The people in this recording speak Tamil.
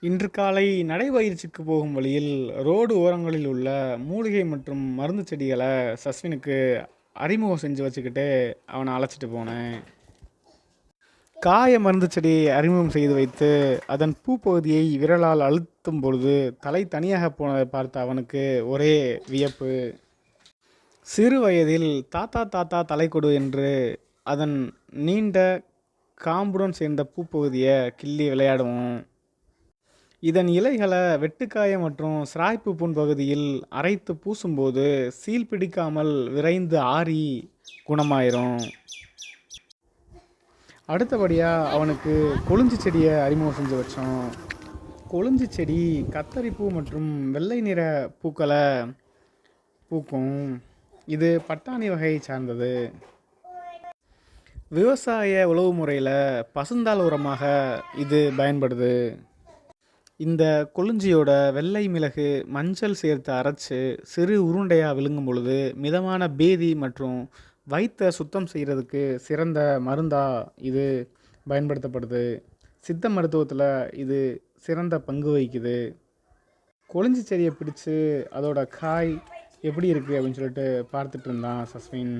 இன்று காலை நடைபயிற்சிக்கு போகும் வழியில் ரோடு ஓரங்களில் உள்ள மூலிகை மற்றும் மருந்து செடிகளை சஸ்வினுக்கு அறிமுகம் செஞ்சு வச்சுக்கிட்டு அவனை அழைச்சிட்டு போனேன். காய மருந்து செடியை அறிமுகம் செய்து வைத்து அதன் பூப்பகுதியை விரலால் அழுத்தும் பொழுது தலை தனியாக போனதை பார்த்த அவனுக்கு ஒரே வியப்பு. சிறு வயதில் தாத்தா தாத்தா தலை கொடு என்று அதன் நீண்ட காம்புடன் சேர்ந்த பூப்பகுதியை கிள்ளி விளையாடுவோம். இதன் இலைகளை வெட்டுக்காய மற்றும் சிராய்ப்பு புண் பகுதியில் அரைத்து பூசும்போது சீல் பிடிக்காமல் விரைந்து ஆறி குணமாயிரும். அடுத்தபடியாக அவனுக்கு கொழுஞ்சி செடியை அறிமுகம் செஞ்சு வச்சோம். கொழுஞ்சி செடி கத்தரிப்பூ மற்றும் வெள்ளை நிற பூக்களை பூக்கும். இது பட்டாணி வகையை சார்ந்தது. விவசாய உழவு முறையில் பசுந்தாள் உரமாக இது பயன்படுது. இந்த கொளுஞ்சியோட வெள்ளை மிளகு மஞ்சள் சேர்த்து அரைச்சு சிறு உருண்டையாக விழுங்கும் பொழுது மிதமான பேதி மற்றும் வயிற்றை சுத்தம் செய்கிறதுக்கு சிறந்த மருந்தாக இது பயன்படுத்தப்படுது. சித்த மருத்துவத்தில் இது சிறந்த பங்கு வகிக்குது. கொளிஞ்சி செடியை பிடிச்சு அதோட காய் எப்படி இருக்குது அப்படின்னு சொல்லிட்டு பார்த்துட்டு இருந்தான் சஸ்வின்